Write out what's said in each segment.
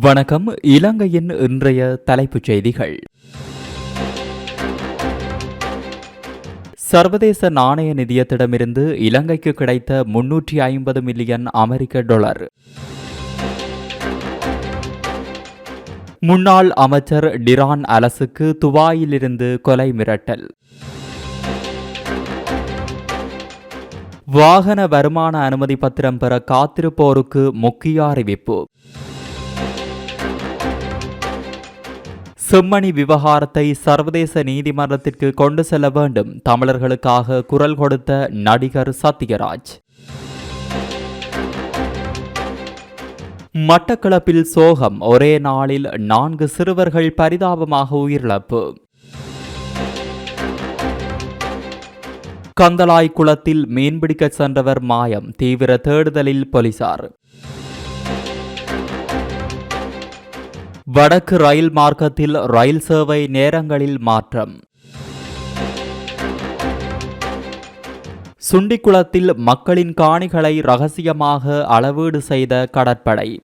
வணக்கம். இலங்கையின் இன்றைய தலைப்புச் செய்திகள். சர்வதேச நாணய நிதியத்திடமிருந்து இலங்கைக்கு கிடைத்த முன்னூற்றி ஐம்பது மில்லியன் அமெரிக்க டாலர். முன்னாள் அமைச்சர் டிரான் அலசுக்கு துபாயிலிருந்து கொலை மிரட்டல். வாகன வருமான அனுமதி பத்திரம் பெற காத்திருப்போருக்கு முக்கிய அறிவிப்பு. செம்மணி விவகாரத்தை சர்வதேச நீதிமன்றத்திற்கு கொண்டு செல்ல வேண்டும். தமிழர்களுக்காக குரல் கொடுத்த நடிகர் சத்யராஜ். மட்டக்களப்பில் சோகம். ஒரே நாளில் நான்கு சிறுவர்கள் பரிதாபமாக உயிரிழப்பு. கந்தலாய் குளத்தில் மீன்பிடிக்கச் சென்றவர் மாயம். தீவிர தேடுதலில் போலீசார். வடக்கு ரயில் மார்க்கத்தில் ரயில் சேவை நேரங்களில் மாற்றம். சுண்டிக்குளத்தில் மக்களின் காணிகளை ரகசியமாக அளவீடு செய்த கடற்படை.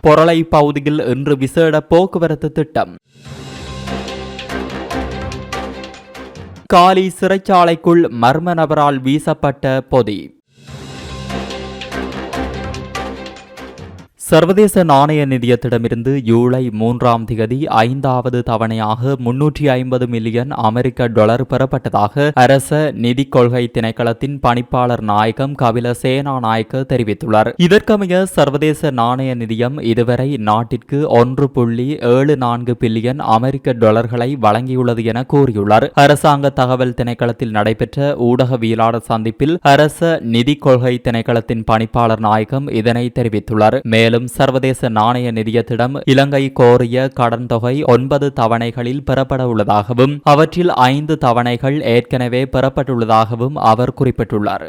பொரளை பகுதியில் இன்று விசேட போக்குவரத்து திட்டம். காலி சிறைச்சாலைக்குள் மர்ம நபரால் வீசப்பட்ட பொதி. சர்வதேச நாணய நிதியத்திடமிருந்து ஜூலை மூன்றாம் திகதி ஐந்தாவது தவணையாக முன்னூற்றி ஐம்பது மில்லியன் அமெரிக்க டாலர் பெறப்பட்டதாக அரச நிதி கொள்கை திணைக்களத்தின் பணிப்பாளர் நாயகம் கபில சேனா நாயக்க தெரிவித்துள்ளார். இதற்கமைய சர்வதேச நாணய நிதியம் இதுவரை நாட்டிற்கு ஒன்று புள்ளி ஏழு நான்கு பில்லியன் அமெரிக்க டாலர்களை வழங்கியுள்ளது என கூறியுள்ளார். அரசாங்க தகவல் திணைக்களத்தில் நடைபெற்ற ஊடகவியலாளர் சந்திப்பில் அரச நிதி கொள்கை திணைக்களத்தின் பணிப்பாளர் நாயகம் இதனை தெரிவித்துள்ளார். மேலும் மேலும் சர்வதேச நாணய நிதியத்திடம் இலங்கை கோரிய கடன் தொகை ஒன்பது தவணைகளில் பெறப்பட உள்ளதாகவும் அவற்றில் ஐந்து தவணைகள் ஏற்கனவே பெறப்பட்டுள்ளதாகவும் அவர் குறிப்பிட்டுள்ளார்.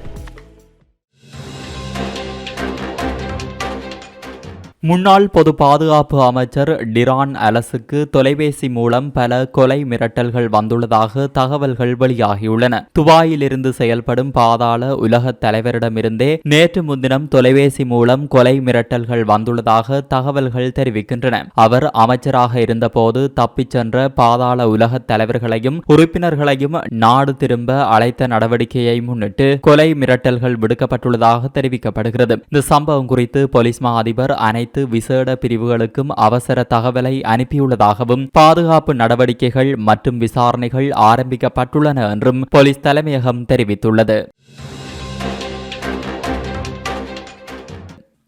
முன்னாள் பொது பாதுகாப்பு அமைச்சர் டிரான் அலசுக்கு தொலைபேசி மூலம் பல கொலை மிரட்டல்கள் வந்துள்ளதாக தகவல்கள் வெளியாகியுள்ளன. துபாயிலிருந்து செயல்படும் பாதாள உலக தலைவரிடமிருந்தே நேற்று முன்தினம் தொலைபேசி மூலம் கொலை மிரட்டல்கள் வந்துள்ளதாக தகவல்கள் தெரிவிக்கின்றன. அவர் அமைச்சராக இருந்தபோது தப்பிச் சென்ற பாதாள உலக தலைவர்களையும் உறுப்பினர்களையும் நாடு திரும்ப அழைத்த நடவடிக்கையை முன்னிட்டு கொலை மிரட்டல்கள் விடுக்கப்பட்டுள்ளதாக தெரிவிக்கப்படுகிறது. இந்த சம்பவம் குறித்து போலீஸ் மா அதிபர் அனைத்து அனைத்து விசேட பிரிவுகளுக்கும் அவசர தகவலை அனுப்பியுள்ளதாகவும் பாதுகாப்பு நடவடிக்கைகள் மற்றும் விசாரணைகள் ஆரம்பிக்கப்பட்டுள்ளன என்றும் போலீஸ் தலைமையகம் தெரிவித்துள்ளது.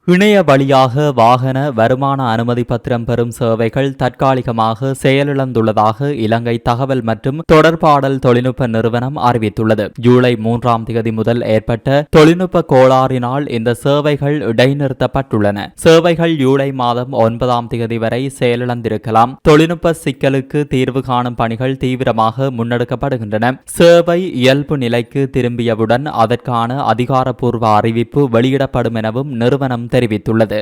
இணைய வழியாக வாகன வருமான அனுமதி பத்திரம் பெறும் சேவைகள் தற்காலிகமாக செயலிழந்துள்ளதாக இலங்கை தகவல் மற்றும் தொடர்பாடல் தொழில்நுட்ப நிறுவனம் அறிவித்துள்ளது. ஜூலை மூன்றாம் தேதி முதல் ஏற்பட்ட தொழில்நுட்ப கோளாறினால் இந்த சேவைகள் இடைநிறுத்தப்பட்டுள்ளன. சேவைகள் ஜூலை மாதம் ஒன்பதாம் தேதி வரை செயலிழந்திருக்கலாம். தொழில்நுட்ப சிக்கலுக்கு தீர்வு காணும் பணிகள் தீவிரமாக முன்னெடுக்கப்படுகின்றன. சேவை இயல்பு நிலைக்கு திரும்பியவுடன் அதற்கான அதிகாரப்பூர்வ அறிவிப்பு வெளியிடப்படும் எனவும் நிறுவனம் தெரிவித்துள்ளது.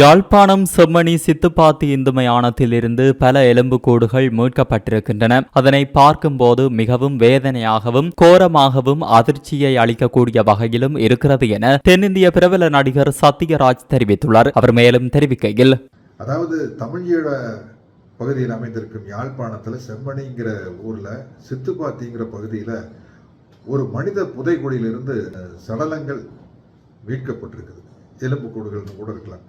யாழ்ப்பாணம் செம்மணி சித்துப்பாத்தி இந்து மயானத்திலிருந்து பல எலும்புக்கூடுகள் மீட்கப்பட்டிருக்கின்றன. அதனை பார்க்கும்போது மிகவும் வேதனையாகவும் கோரமாகவும் அதிர்ச்சியை அளிக்கக்கூடிய வகையிலும் இருக்கிறது என தென்னிந்திய பிரபல நடிகர் சத்யராஜ் தெரிவித்துள்ளார். அவர் மேலும் தெரிவிக்கையில் அதாவது தமிழீழ பகுதியில் அமைந்திருக்கும் யாழ்ப்பாணத்தில் செம்மணிங்கிற ஊரில் சித்துப்பாத்திங்கிற பகுதியில் ஒரு மனித புதைக்குழியிலிருந்து சடலங்கள் மீட்கப்பட்டிருக்குது. எலும்புக்கூடுகள்னு கூட இருக்கலாம்.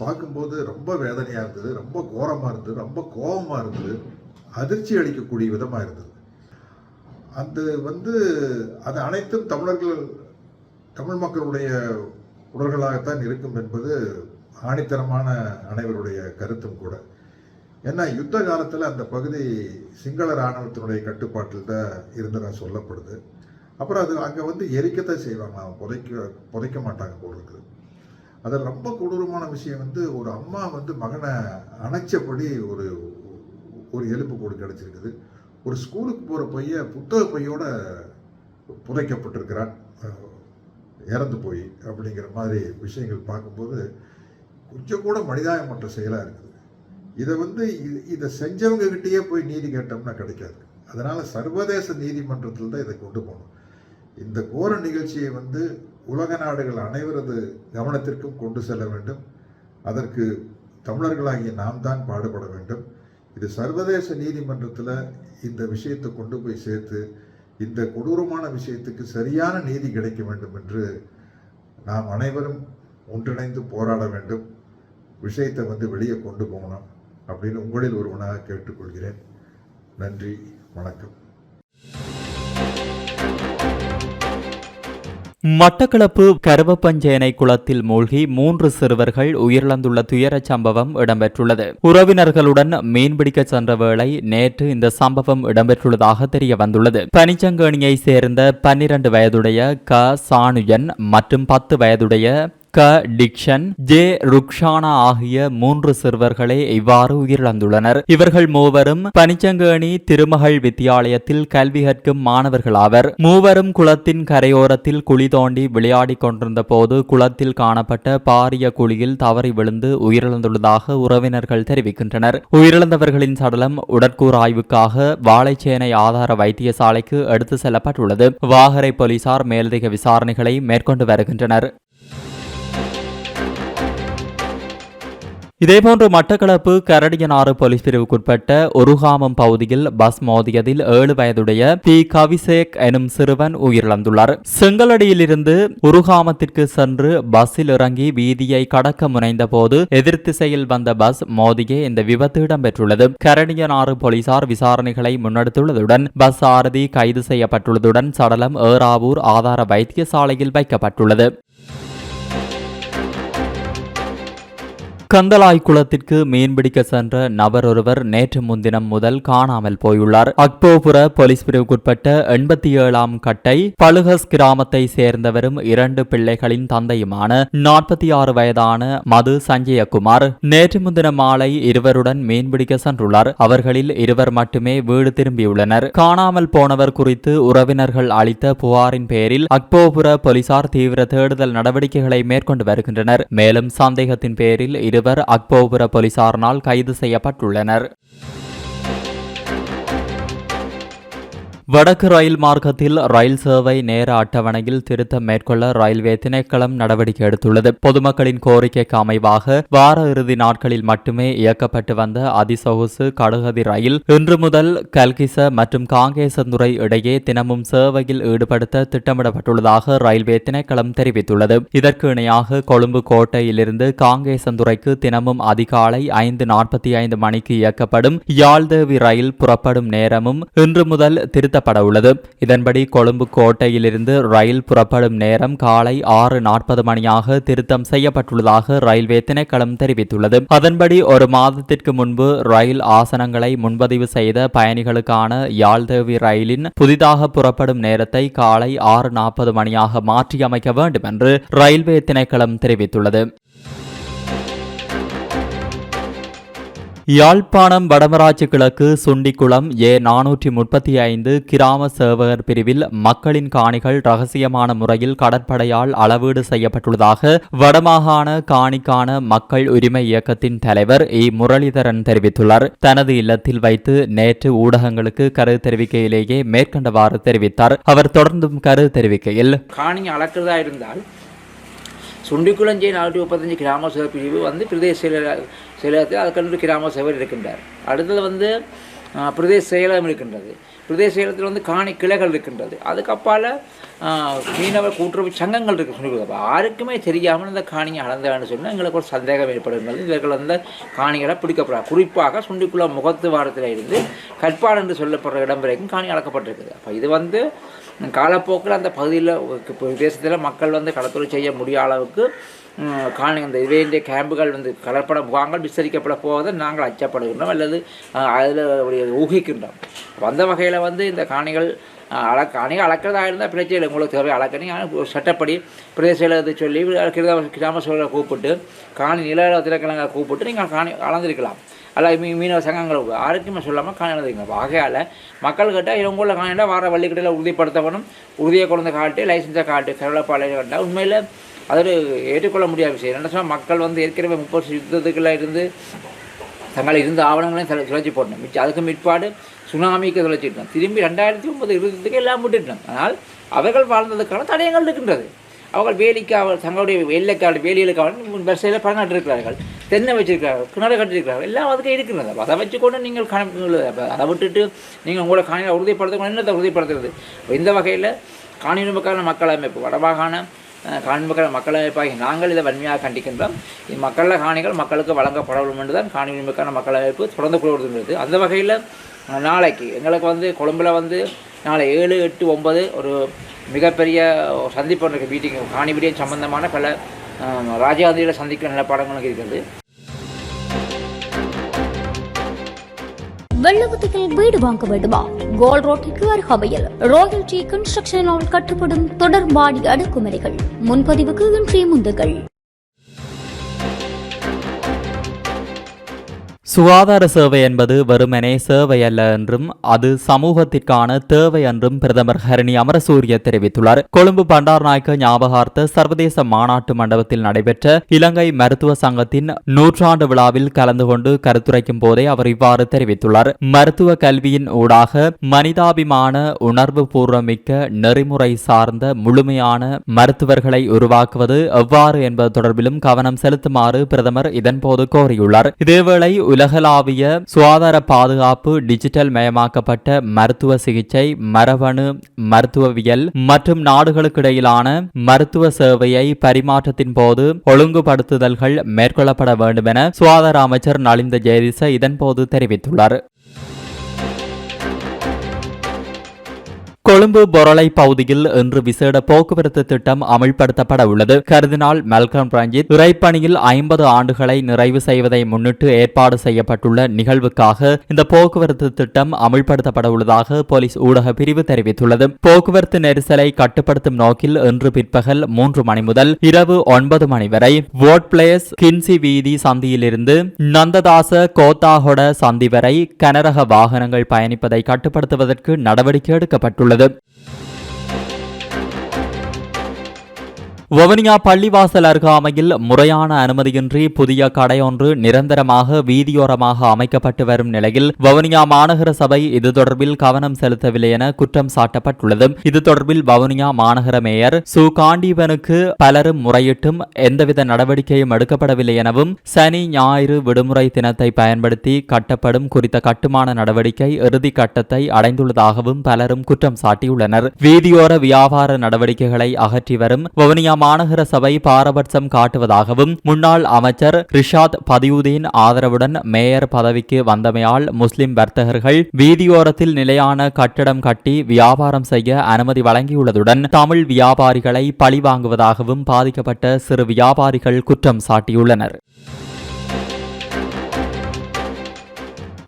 பார்க்கும்போது ரொம்ப வேதனையாக இருந்தது ரொம்ப கோரமாக இருந்தது ரொம்ப கோபமாக இருந்தது அதிர்ச்சி அளிக்கக்கூடிய விதமாக இருந்தது. அது வந்து அது அனைத்தும் தமிழர்கள் தமிழ் மக்களுடைய உடல்களாகத்தான் இருக்கும் என்பது ஆணித்தரமான அனைவருடைய கருத்தும் கூட. ஏன்னா யுத்த காலத்தில் அந்த பகுதி சிங்கள இராணுவத்தினுடைய கட்டுப்பாட்டில் தான் இருந்ததாக சொல்லப்படுது. அப்புறம் அது அங்கே வந்து எரிக்கத்தான் செய்வாங்க. புதைக்க புதைக்க மாட்டாங்க போல இருக்குது. அதில் ரொம்ப கொடூரமான விஷயம் வந்து ஒரு அம்மா வந்து மகனை அணைச்சபடி ஒரு ஒரு எலும்பு கூடு கிடச்சிருக்குது. ஒரு ஸ்கூலுக்கு போகிற பையன் புத்தக பையோட புதைக்கப்பட்டிருக்கிறான். இறந்து போய் அப்படிங்கிற மாதிரி விஷயங்கள் பார்க்கும்போது கொஞ்சம் கூட மனிதாயமற்ற செயலாக இருக்குது. இதை வந்து இது- இதை செஞ்சவங்க கிட்டேயே போய் நீதி கேட்டோம்னா கிடைக்காது. அதனால் சர்வதேச நீதிமன்றத்தில் தான் இதை கொண்டு போகணும். இந்த கோர நிகழ்ச்சியை வந்து உலக நாடுகள் அனைவரது கவனத்திற்கும் கொண்டு செல்ல வேண்டும். அதற்கு தமிழர்களாகிய நாம் தான் பாடுபட வேண்டும். இது சர்வதேச நீதிமன்றத்தில் இந்த விஷயத்தை கொண்டு போய் சேர்த்து இந்த கொடூரமான விஷயத்துக்கு சரியான நீதி கிடைக்க வேண்டும் என்று நாம் அனைவரும் ஒன்றிணைந்து போராட வேண்டும். விஷயத்தை வந்து வெளியே கொண்டு போகணும். அப்படின்னு உங்களில் ஒருவனாக கேட்டுக்கொள்கிறேன். நன்றி வணக்கம். மட்டக்களப்பு கருவப்பஞ்சேனை குளத்தில் மூழ்கி மூன்று சிறுவர்கள் உயிரிழந்துள்ள துயரச் சம்பவம் இடம்பெற்றுள்ளது. உறவினர்களுடன் மீன்பிடிக்க சென்ற வேளை நேற்று இந்த சம்பவம் இடம்பெற்றுள்ளதாக தெரிய வந்துள்ளது. பனிச்சங்கேணியை சேர்ந்த பன்னிரண்டு வயதுடைய க. சாணுயன் மற்றும் பத்து வயதுடைய க டிக்ஷன் ஜே ருக்ஷானா ஆகிய மூன்று சிறுவர்களே இவ்வாறு உயிரிழந்துள்ளனர். இவர்கள் மூவரும் பனிச்சங்கேணி திருமகள் வித்தியாலயத்தில் கல்வி கற்கும் மாணவர்களாவர் மூவரும் குளத்தின் கரையோரத்தில் குழி தோண்டி விளையாடிக் கொண்டிருந்த போது குளத்தில் காணப்பட்ட பாரிய குழியில் தவறி விழுந்து உயிரிழந்துள்ளதாக உறவினர்கள் தெரிவிக்கின்றனர். உயிரிழந்தவர்களின் சடலம் உடற்கூறாய்வுக்காக வாழைச்சேனை ஆதார வைத்தியசாலைக்கு எடுத்து செல்லப்பட்டுள்ளது. வாகரை போலீசார் மேலதிக விசாரணைகளை மேற்கொண்டு வருகின்றனர். இதேபோன்று மட்டக்களப்பு கரடியனாறு போலீஸ் பிரிவுக்குட்பட்ட ஒருகாமம் பகுதியில் பஸ் மோதியதில் ஏழு வயதுடைய பி கவிசேக் எனும் சிறுவன் உயிரிழந்துள்ளார். செங்கலடியிலிருந்து உருகாமத்திற்கு சென்று பஸ்ஸில் இறங்கி வீதியை கடக்க முனைந்த போது எதிர்த்திசையில் வந்த பஸ் மோதியே இந்த விபத்து இடம்பெற்றுள்ளது. கரடியனாறு போலீசார் விசாரணைகளை முன்னெடுத்துள்ளதுடன் பஸ் சாரதி கைது செய்யப்பட்டுள்ளதுடன் சடலம் ஏறாவூர் ஆதார வைத்தியசாலையில் வைக்கப்பட்டுள்ளது. கந்தலாய் குளத்திற்கு மீன்பிடிக்க சென்ற நபர் ஒருவர் நேற்று முன்தினம் முதல் காணாமல் போயுள்ளார். அக்போபுர போலீஸ் பிரிவுக்குட்பட்ட எண்பத்தி ஏழாம் கட்டை பழுகஸ் கிராமத்தை சேர்ந்தவரும் இரண்டு பிள்ளைகளின் தந்தையுமான நாற்பத்தி ஆறு வயதான மது சஞ்சயகுமார் நேற்று முன்தினம் மாலை இருவருடன் மீன்பிடிக்க சென்றுள்ளார். அவர்களில் இருவர் மட்டுமே வீடு திரும்பியுள்ளனர். காணாமல் போனவர் குறித்து உறவினர்கள் அளித்த புகாரின் பேரில் அக்போபுர போலீசார் தீவிர தேடுதல் நடவடிக்கைகளை மேற்கொண்டு வருகின்றனர். மேலும் சந்தேகத்தின் பேரில் இருவர் அக்போபுர போலீசாரினால் கைது செய்யப்பட்டுள்ளனர். வடக்கு ரயில் மார்க்கத்தில் ரயில் சேவை நேர அட்டவணையில் திருத்தம் மேற்கொள்ள ரயில்வே திணைக்களம் நடவடிக்கை எடுத்துள்ளது. பொதுமக்களின் கோரிக்கைக்கு அமைவாக வார இறுதி நாட்களில் மட்டுமே இயக்கப்பட்டு வந்த அதிசொகுசு கடுகதி ரயில் இன்று முதல் கல்கிச மற்றும் காங்கேசந்துறை இடையே தினமும் சேவையில் ஈடுபடுத்த திட்டமிடப்பட்டுள்ளதாக ரயில்வே திணைக்களம் தெரிவித்துள்ளது. இதற்கு இணையாக கொழும்பு கோட்டையிலிருந்து காங்கேசந்துறைக்கு தினமும் அதிகாலை ஐந்து நாற்பத்தி ஐந்து மணிக்கு இயக்கப்படும் யாழ்தேவி ரயில் புறப்படும் நேரமும் இன்று முதல் திருத்த நிறுத்தப்பட உள்ளது இதன்படி கொழும்பு கோட்டையிலிருந்து ரயில் புறப்படும் நேரம் காலை ஆறு நாற்பது மணியாக திருத்தம் செய்யப்பட்டுள்ளதாக ரயில்வே திணைக்களம் தெரிவித்துள்ளது. அதன்படி ஒரு மாதத்திற்கு முன்பு ரயில் ஆசனங்களை முன்பதிவு செய்த பயணிகளுக்கான யாழ்தேவி ரயிலின் புதிதாக புறப்படும் நேரத்தை காலை ஆறு நாற்பது மணியாக மாற்றியமைக்க வேண்டும் என்று ரயில்வே திணைக்களம் தெரிவித்துள்ளது. யாழ்ப்பாணம் வடமராட்சி கிழக்கு சுண்டிக்குளம் ஏ நானூற்றி முப்பத்தி ஐந்து கிராம சேவகர் பிரிவில் மக்களின் காணிகள் ரகசியமான முறையில் கடற்படையால் அளவீடு செய்யப்பட்டுள்ளதாக வடமாகாண காணிக்கான மக்கள் உரிமை இயக்கத்தின் தலைவர் இ. முரளிதரன் தெரிவித்துள்ளார். தனது இல்லத்தில் வைத்து நேற்று ஊடகங்களுக்கு கருத்து தெரிவிக்கையிலேயே மேற்கண்டவாறு தெரிவித்தார். அவர் தொடர்ந்தும் கருத்து தெரிவிக்கையில் காணி அளக்கிறதா இருந்தால் சுண்டிக்குளஞ்சே நானூற்றி முப்பத்தஞ்சு கிராம சேவை பிரிவு வந்து பிரதேச செயலர் செயலகத்தில் அதுக்கன்று கிராம சபையில் இருக்கின்றார். அடுத்தது வந்து பிரதேச செயலகம் இருக்கின்றது. பிரதேச செயலத்தில் வந்து காணி கிளைகள் இருக்கின்றது. அதுக்கப்பால் மீனவர் கூட்டுறவு சங்கங்கள் இருக்கு. சுண்டிக்குளம் அப்போ யாருக்குமே தெரியாமல் இந்த காணியை அளந்தான்னு சொன்னால் எங்களுக்கு ஒரு சந்தேகம் ஏற்படுகின்றது இவர்கள் அந்த காணிகளை பிடிக்கப்படாது குறிப்பாக சுண்டிக்குளம் முகத்து வாரத்தில் இருந்து கற்பாடு என்று சொல்லப்படுற இடம் வரைக்கும் காணி அளக்கப்பட்டிருக்குது. அப்போ இது வந்து காலப்போக்கில் அந்த பகுதியில் பிரதேசத்தில் மக்கள் வந்து கடத்தொழில் செய்ய முடியாத அளவுக்கு காணி அந்த இவையின்ற கேம்புகள் வந்து கலப்பட முகாங்கள் விசரிக்கப்பட போவதை நாங்கள் அச்சப்படுகின்றோம் அல்லது அதில் ஊகிக்கின்றோம். அந்த வகையில் வந்து இந்த காணிகள் அளக்க அள காணிகள் அளக்கிறதா இருந்தால் பிரச்சனை இல்லை. உங்களுக்கு தேவை அளக்கணும். ஆனால் சட்டப்படி பிரதேச செயலகத்தை சொல்லி கிராம கிராம சூழலை கூப்பிட்டு காணி நில திறக்கலங்களை கூப்பிட்டு நீங்கள் காணி அளந்திருக்கலாம். அல்ல மீ மீனவ சங்கங்களுக்கு யாருக்குமே சொல்லாமல் காணி அளந்திருக்கலாம் ஆகையால் மக்கள் கேட்டால் இவங்கள காணினா வார வள்ளிக்கடையில் உறுதிப்படுத்தப்படும் உறுதியை கொண்டு காட்டு லைசன்ஸை காட்டு கரளப்பாளைய கட்டா உண்மையில் அது ஏற்றுக்கொள்ள முடியாத விஷயம். என்ன சொன்னால் மக்கள் வந்து ஏற்கனவே முப்பது யுத்தத்துக்குள்ள இருந்து தங்கள் இருந்த ஆவணங்களையும் தொலை தொலைச்சி போடணும் மிச்சம் அதுக்கு மிற்பாடு சுனாமிக்கு தொலைச்சிட்டோம் திரும்பி ரெண்டாயிரத்தி ஒன்பது இருபதுக்கு எல்லாம் விட்டுட்டோம். ஆனால் அவர்கள் வாழ்ந்ததுக்கான தடயங்கள் இருக்கின்றது. அவர்கள் வேலிக்காவல் தங்களுடைய எல்லைக்காவல் வேலியலுக்காவல் வரிசையில் பணம் தென்னை வச்சிருக்கிறார்கள் கிணறு கட்டிருக்கிறார்கள் எல்லாம் அதுக்கு இருக்கிறது அதை வச்சுக்கொண்டு நீங்கள் கணக்கு அதை விட்டுட்டு நீங்கள் உங்களோட காணியில் உறுதிப்படுத்த என்னத்தை உறுதிப்படுத்துறது? இந்த வகையில் காணி காணியுரிமைக்கான மக்கள் அமைப்பு வடமாகாண காண்புகள் மக்களமைப்பாகி நாங்கள் இதை வன்மையாக கண்டிக்கின்றோம். இது மக்கள காணிகள் மக்களுக்கு வழங்கப்படவில்லை என்று தான் காணியுரிமைக்கான மக்கள் அமைப்பு தொடர்ந்து கொள்வது அந்த வகையில் நாளைக்கு எங்களுக்கு வந்து கொழும்பில் வந்து நாளை ஏழு எட்டு ஒன்பது ஒரு மிகப்பெரிய சந்திப்பு இருக்குது. மீட்டிங் காணி விடியம் சம்பந்தமான பல ராஜாந்திரியில் ராஜகாந்தியில் சந்திக்கிற நிலப்பாடங்களும் இருக்கிறது வெள்ளவத்தியில் வீடு வாங்க வேண்டுமா? கோல் ரோட்டிற்கு அருகாமையில் ராயல் டி கன்ஸ்ட்ரக்ஷனால் கட்டப்படும் தொடர்பாடி அடுக்குமுறைகள் முன்பதிவுக்கு இன்றைய முந்துகள். சுகாதார சேவை என்பது வெறுமனே சேவை அல்ல என்றும் அது சமூகத்திற்கான தேவை என்றும் பிரதமர் ஹரணி அமரசூரிய தெரிவித்துள்ளார். கொழும்பு பண்டார்நாயக்க ஞாபகார்த்த சர்வதேச மாநாட்டு மண்டபத்தில் நடைபெற்ற இலங்கை மருத்துவ சங்கத்தின் நூற்றாண்டு விழாவில் கலந்து கொண்டு கருத்துரைக்கும் போதே அவர் இவ்வாறு தெரிவித்துள்ளார். மருத்துவ கல்வியின் ஊடாக மனிதாபிமான உணர்வு பூர்வமிக்க நெறிமுறை சார்ந்த முழுமையான மருத்துவர்களை உருவாக்குவது எவ்வாறு என்பது தொடர்பிலும் கவனம் செலுத்துமாறு பிரதமர் இதன்போது கோரியுள்ளார். இதேவேளை உலகளாவிய சுகாதார பாதுகாப்பு டிஜிட்டல் மயமாக்கப்பட்ட மருத்துவ சிகிச்சை மரபணு மருத்துவவியல் மற்றும் நாடுகளுக்கிடையிலான மருத்துவ சேவையை பரிமாற்றத்தின் போது ஒழுங்குபடுத்துதல்கள் மேற்கொள்ளப்பட வேண்டும் என சுகாதார அமைச்சர் நலிந்த ஜெயதிச இதன்போது தெரிவித்துள்ளார். கொழும்பு பொரளை பகுதியில் இன்று விசேட போக்குவரத்து திட்டம் அமல்படுத்தப்பட உள்ளது கருதினால் மல்கம் ரஞ்சித் இறைப்பணியில் ஐம்பது ஆண்டுகளை நிறைவு செய்வதை முன்னிட்டு ஏற்பாடு செய்யப்பட்டுள்ள நிகழ்வுக்காக இந்த போக்குவரத்து திட்டம் அமல்படுத்தப்பட உள்ளதாக போலீஸ் ஊடக பிரிவு தெரிவித்துள்ளது. போக்குவரத்து நெரிசலை கட்டுப்படுத்தும் நோக்கில் இன்று பிற்பகல் மூன்று மணி முதல் இரவு ஒன்பது மணி வரை வோட் பிளேஸ் கின்சி வீதி சந்தியிலிருந்து நந்ததாச கோத்தாகொட சந்தி வரை கனரக வாகனங்கள் பயணிப்பதை கட்டுப்படுத்துவதற்கு நடவடிக்கை எடுக்கப்பட்டுள்ளது. મદદ வவுனியா பள்ளிவாசல் அருகாமையில் முறையான அனுமதியின்றி புதிய கடையொன்று நிரந்தரமாக வீதியோரமாக அமைக்கப்பட்டு வரும் நிலையில் வவுனியா மாநகர சபை இது தொடர்பில் கவனம் செலுத்தவில்லை என குற்றம் சாட்டப்பட்டுள்ளது. இது தொடர்பில் வவுனியா மாநகர மேயர் சு. காண்டீவனுக்கு பலரும் முறையிட்டும் எந்தவித நடவடிக்கையும் எடுக்கப்படவில்லை எனவும் சனி ஞாயிறு விடுமுறை தினத்தை பயன்படுத்தி கட்டப்படும் குறித்த கட்டுமான நடவடிக்கை இறுதி கட்டத்தை அடைந்துள்ளதாகவும் பலரும் குற்றம் சாட்டியுள்ளனர். வீதியோர வியாபார நடவடிக்கைகளை அகற்றி வரும் வவுனியா மாநகர சபை பாரபட்சம் காட்டுவதாகவும் முன்னாள் அமைச்சர் ரிஷாத் பதியுதீன் ஆதரவுடன் மேயர் பதவிக்கு வந்தமையால் முஸ்லிம் வர்த்தகர்கள் வீதியோரத்தில் நிலையான கட்டடம் கட்டி வியாபாரம் செய்ய அனுமதி வழங்கியுள்ளதுடன் தமிழ் வியாபாரிகளை பழிவாங்குவதாகவும் பாதிக்கப்பட்ட சிறு வியாபாரிகள் குற்றம் சாட்டியுள்ளனர்.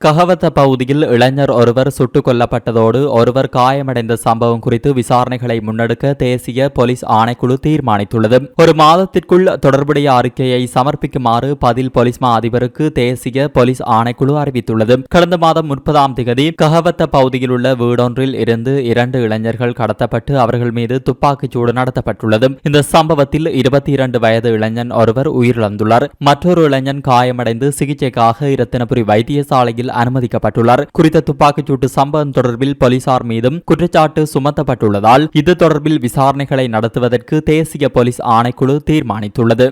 கஹவத்த பகுதியில் இளைஞர் ஒருவர் சுட்டுக் கொல்லப்பட்டதோடு ஒருவர் காயமடைந்த சம்பவம் குறித்து விசாரணைகளை முன்னெடுக்க தேசிய போலீஸ் ஆணைக்குழு தீர்மானித்துள்ளது ஒரு மாதத்திற்குள் தொடர்புடைய அறிக்கையை சமர்ப்பிக்குமாறு பதில் போலீஸ் மா அதிபருக்கு தேசிய போலீஸ் ஆணைக்குழு அறிவித்துள்ளது கடந்த மாதம் முப்பதாம் திகதி கஹவத்த பகுதியில் உள்ள வீடொன்றில் இருந்து இரண்டு இளைஞர்கள் கடத்தப்பட்டு அவர்கள் மீது துப்பாக்கிச்சூடு நடத்தப்பட்டுள்ளது இந்த சம்பவத்தில் இருபத்தி இரண்டு வயது இளைஞன் ஒருவர் உயிரிழந்துள்ளார் மற்றொரு இளைஞன் காயமடைந்து சிகிச்சைக்காக இரத்தினபுரி வைத்தியசாலையில் அனுமதிக்கப்பட்டுள்ளார். குறித்த துப்பாக்கிச்சூட்டு சம்பவம் தொடர்பில் போலீசார் மீதும் குற்றச்சாட்டு சுமத்தப்பட்டுள்ளதால் இது தொடர்பில் விசாரணைகளை நடத்துவதற்கு தேசிய போலீஸ் ஆணைக்குழு தீர்மானித்துள்ளது.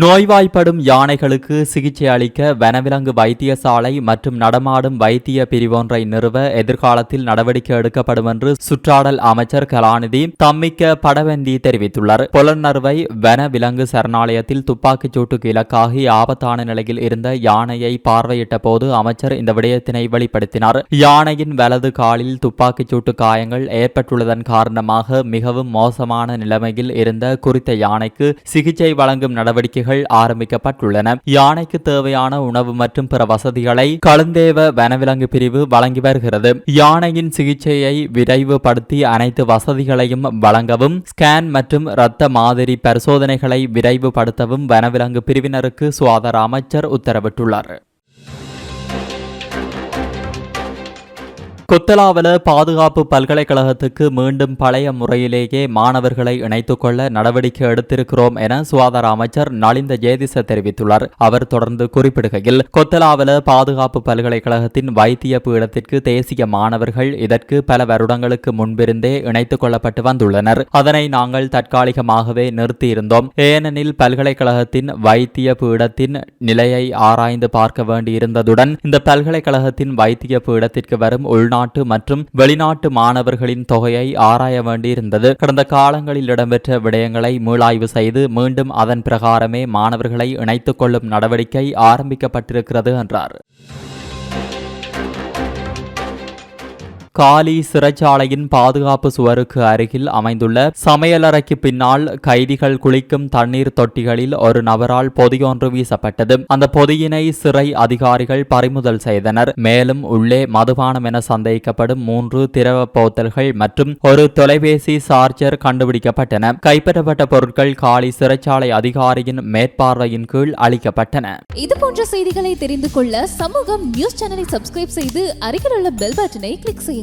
நோய்வாய்ப்படும் யானைகளுக்கு சிகிச்சை அளிக்க வனவிலங்கு வைத்தியசாலை மற்றும் நடமாடும் வைத்திய பிரிவொன்றை நிறுவ எதிர்காலத்தில் நடவடிக்கை எடுக்கப்படும் என்று சுற்றாடல் அமைச்சர் கலாநிதி தம்மிக்க படவந்தி தெரிவித்துள்ளார். புலனர்வை வனவிலங்கு சரணாலயத்தில் துப்பாக்கிச் சூட்டுக்கு இலக்காகி ஆபத்தான நிலையில் இருந்த யானையை பார்வையிட்ட போது அமைச்சர் இந்த விடயத்தினை வெளிப்படுத்தினார். யானையின் வலது காலில் துப்பாக்கிச் சூட்டு காயங்கள் ஏற்பட்டுள்ளதன் காரணமாக மிகவும் மோசமான நிலைமையில் இருந்த குறித்த யானைக்கு சிகிச்சை வழங்கும் நடவடிக்கை நடவடிக்கைகள் ஆரம்பிக்கப்பட்டுள்ளன. யானைக்கு தேவையான உணவு மற்றும் பிற வசதிகளை கழுந்தேவ வனவிலங்கு பிரிவு வழங்கி வருகிறது. யானையின் சிகிச்சையை விரைவுபடுத்தி அனைத்து வசதிகளையும் வழங்கவும் ஸ்கேன் மற்றும் இரத்த மாதிரி பரிசோதனைகளை விரைவுபடுத்தவும் வனவிலங்கு பிரிவினருக்கு சுகாதார அமைச்சர் உத்தரவிட்டுள்ளார். கொத்தலாவல பாதுகாப்பு பல்கலைக்கழகத்துக்கு மீண்டும் பழைய முறையிலேயே மாணவர்களை இணைத்துக் கொள்ள நடவடிக்கை எடுத்திருக்கிறோம் என சுகாதார அமைச்சர் நலிந்த ஜேதிச தெரிவித்துள்ளார். அவர் தொடர்ந்து குறிப்பிடுகையில் கொத்தலாவல பாதுகாப்பு பல்கலைக்கழகத்தின் வைத்திய பீடத்திற்கு தேசிய மாணவர்கள் இதற்கு பல வருடங்களுக்கு முன்பிருந்தே இணைத்துக் கொள்ளப்பட்டு வந்துள்ளனர். அதனை நாங்கள் தற்காலிகமாகவே நிறுத்தியிருந்தோம். ஏனெனில் பல்கலைக்கழகத்தின் வைத்திய பீடத்தின் நிலையை ஆராய்ந்து பார்க்க வேண்டியிருந்ததுடன் இந்த பல்கலைக்கழகத்தின் வைத்திய பீடத்திற்கு வரும் உள்நாட்டு மற்றும் வெளிநாட்டு மாணவர்களின் தொகையை ஆராய வேண்டியிருந்தது. கடந்த காலங்களில் இடம்பெற்ற விடயங்களை மீளாய்வு செய்து மீண்டும் அதன் பிரகாரமே மாணவர்களை இணைத்துக் கொள்ளும் நடவடிக்கை ஆரம்பிக்கப்பட்டிருக்கிறது என்றார். காலி சிறைச்சாலையின் பாதுகாப்பு சுவருக்கு அருகில் அமைந்துள்ள சமையலறைக்கு பின்னால் கைதிகள் குளிக்கும் தண்ணீர் தொட்டிகளில் ஒரு நபரால் பொதியொன்று வீசப்பட்டது. அந்த பொதியினை சிறை அதிகாரிகள் பறிமுதல் செய்தனர். மேலும் உள்ளே மதுபானம் என சந்தேகிக்கப்படும் மூன்று திரவ போத்தல்கள் மற்றும் ஒரு தொலைபேசி சார்ஜர் கண்டுபிடிக்கப்பட்டன. கைப்பற்றப்பட்ட பொருட்கள் காலி சிறைச்சாலை அதிகாரியின் மேற்பார்வையின் கீழ் அளிக்கப்பட்டன. இது போன்ற செய்திகளை தெரிந்து கொள்ள சமூகம் நியூஸ் சேனலை சப்ஸ்கிரைப் செய்து அருகில் உள்ள பெல் பட்டனை கிளிக்